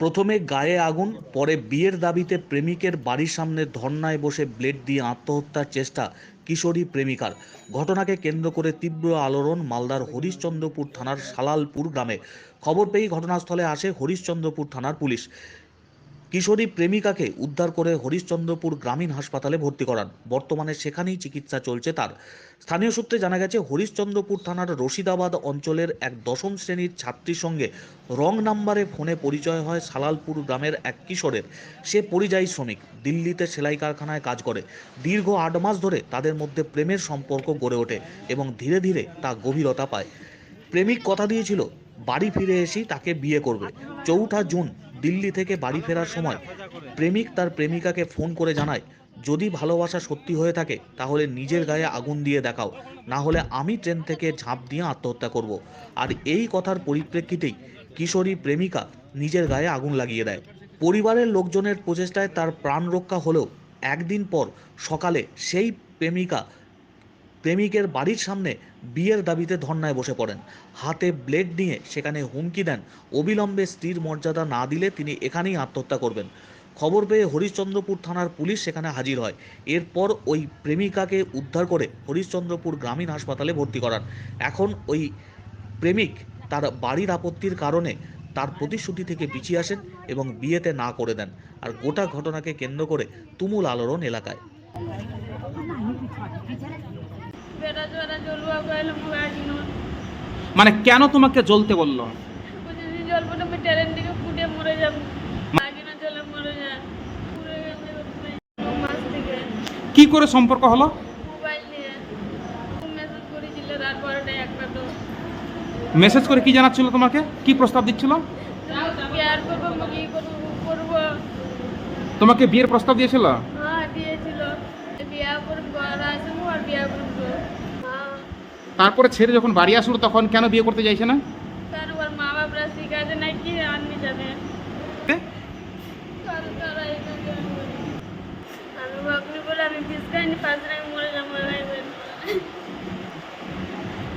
প্রথমে গায়ে আগুন, পরে বিয়ের দাবিতে প্রেমিকের বাড়ির সামনে ধর্নায় বসে ব্লেড দিয়ে আত্মহত্যার চেষ্টা কিশোরী প্রেমিকার। ঘটনাকে কেন্দ্র করে তীব্র আলোড়ন মালদার হরিশ্চন্দ্রপুর থানার সালালপুর গ্রামে। খবর পেয়েই ঘটনাস্থলে আসে হরিশ্চন্দ্রপুর থানার পুলিশ। কিশোরী প্রেমিকাকে উদ্ধার করে হরিশ্চন্দ্রপুর গ্রামীণ হাসপাতালে ভর্তি করান। বর্তমানে সেখানেই চিকিৎসা চলছে তার। স্থানীয় সূত্রে জানা গেছে, হরিশ্চন্দ্রপুর থানার রশিদাবাদ অঞ্চলের এক দশম শ্রেণির ছাত্রীর সঙ্গে রং নাম্বারে ফোনে পরিচয় হয় সালালপুর গ্রামের এক কিশোরের। সে পরিযায়ী শ্রমিক, দিল্লিতে সেলাই কারখানায় কাজ করে। দীর্ঘ আট মাস ধরে তাদের মধ্যে প্রেমের সম্পর্ক গড়ে ওঠে এবং ধীরে ধীরে তা গভীরতা পায়। প্রেমিক কথা দিয়েছিল, বাড়ি ফিরে এসেই তাকে বিয়ে করবে। চৌঠা জুন দিল্লি থেকে বাড়ি ফেরার সময় প্রেমিক তার প্রেমিকাকে ফোন করে জানায় যদি ভালোবাসা সত্যি হয়ে থাকে তাহলে নিজের গায়ে আগুন দিয়ে দেখাও। না হলে আমি ট্রেন থেকে ঝাঁপ দিয়ে আত্মহত্যা করব। আর এই কথার পরিপ্রেক্ষিতেই কিশোরী প্রেমিকা নিজের গায়ে আগুন লাগিয়ে দেয়। পরিবারের লোকজনের প্রচেষ্টায় তার প্রাণ রক্ষা হলেও একদিন পর সকালে সেই প্রেমিকা প্রেমিকের বাড়ির সামনে বিয়ের দাবিতে ধর্নায় বসে পড়েন। হাতে ব্লেড নিয়ে সেখানে হুমকি দেন। অবিলম্বে স্ত্রীর মর্যাদা না দিলে তিনি এখানেই আত্মহত্যা করবেন। খবর পেয়ে হরিশ্চন্দ্রপুর থানার পুলিশ সেখানে হাজির হয়। এরপর ওই প্রেমিকাকে উদ্ধার করে হরিশ্চন্দ্রপুর গ্রামীণ হাসপাতালে ভর্তি করান। এখন ওই প্রেমিক তার বাড়ির আপত্তির কারণে তার প্রতিশ্রুতি থেকে পিছিয়ে আসেন এবং বিয়েতে না করে দেন আর গোটা ঘটনাকে কেন্দ্র করে তুমুল আলোড়ন এলাকায়। মানে কেন তোমাকে জ্বলতে বলল? কি করে সম্পর্ক হলো? মেসেজ করে কি জানাচ্ছিল তোমাকে? কি প্রস্তাব দিচ্ছিল? বিয়ার করব কি করব করব। তোমাকে বিয়ের প্রস্তাব দিয়েছিল? তারপরে ছেড়ে যখন বাড়ি আসলো তখন কেন বিয়ে করতে চাইছে না? কারও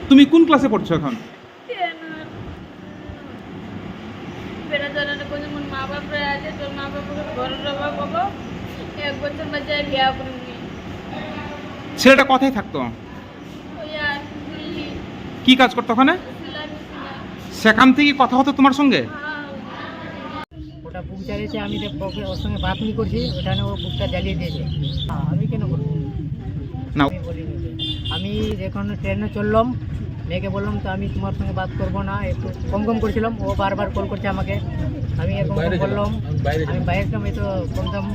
তুমি কোন ক্লাসে পড়ছো এখন? মা বাপরা আছে তোর মা বাপকে ঘরে বাবা এক বছর বাচ্চায় বিয়া করবি। ছেলেটা কথাই থাকতো। কি কাজ করতো ওখানে? সেখান থেকে কথা হতো তোমার সঙ্গে? ওটা বুক জ্বালিয়েছে আমি ওর সঙ্গে বাতনি করছি ওটা নিয়ে ও বুকটা জ্বালিয়ে দিয়েছে। হ্যাঁ, আমি কেন করব? না। আমি যখন ট্রেনে চললাম মেয়েকে বললাম তো আমি তোমার সঙ্গে বাত করব না। একটু কম কম করছিলাম ও বারবার কল করছে আমাকে। আমি এরকম বললাম আমি বাইরে তো কমসম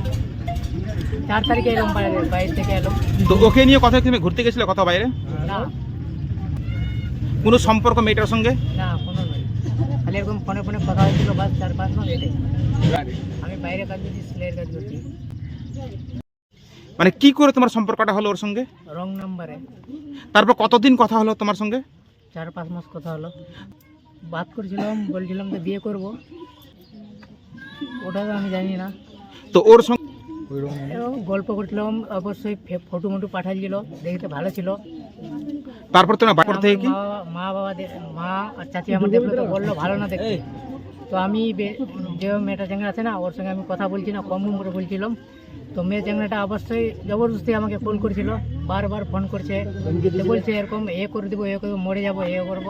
চার তারিখে এলাম বাইরে বাইরে থেকে এলাম তো ওকে নিয়ে কথা তুমি ঘুরতে গেছিলে কথা বাইরে? না। কোনো সম্পর্ক মেয়েটার সঙ্গে? না কোনো নয় খালি এরকম ফোনে ফোনে কথা হয়েছিল বাস চার পাঁচ মাস এটাই। আমি বাইরে কাজ করছি সেলাইয়ের কাজ করছি। মানে কি করে তোমার সম্পর্কটা হলো ওর সঙ্গে? রং নাম্বারে। তারপর কতদিন কথা হলো তোমার সঙ্গে? চার পাঁচ মাস কথা হলো। বাত করছিলাম বলছিলাম যে বিয়ে করব। ওটা তো আমি জানি না। তো ওর সঙ্গে গল্প করছিলাম অবশ্যই ফটো মটো পাঠাচ্ছিল দেখতে ভালো ছিল। তারপর তোমার বাড়ি থেকে কি? মা বাবা- মা বাবা দে- মা আর চাচি আমার দেখল তো বলল ভালো না দেখতে। তো আমি বে- যে মেয়েটা চ্যাংরা আছে না ওর সঙ্গে আমি কথা বলছি না কম করে বলছিলাম। তো মেয়ে চ্যাংরাটা অবশ্যই জবরদস্তি আমাকে ফোন করেছিল বারবার ফোন করছে। বলছে এরকম এ করে দেবো এ করে দেবো মরে যাব এ করব।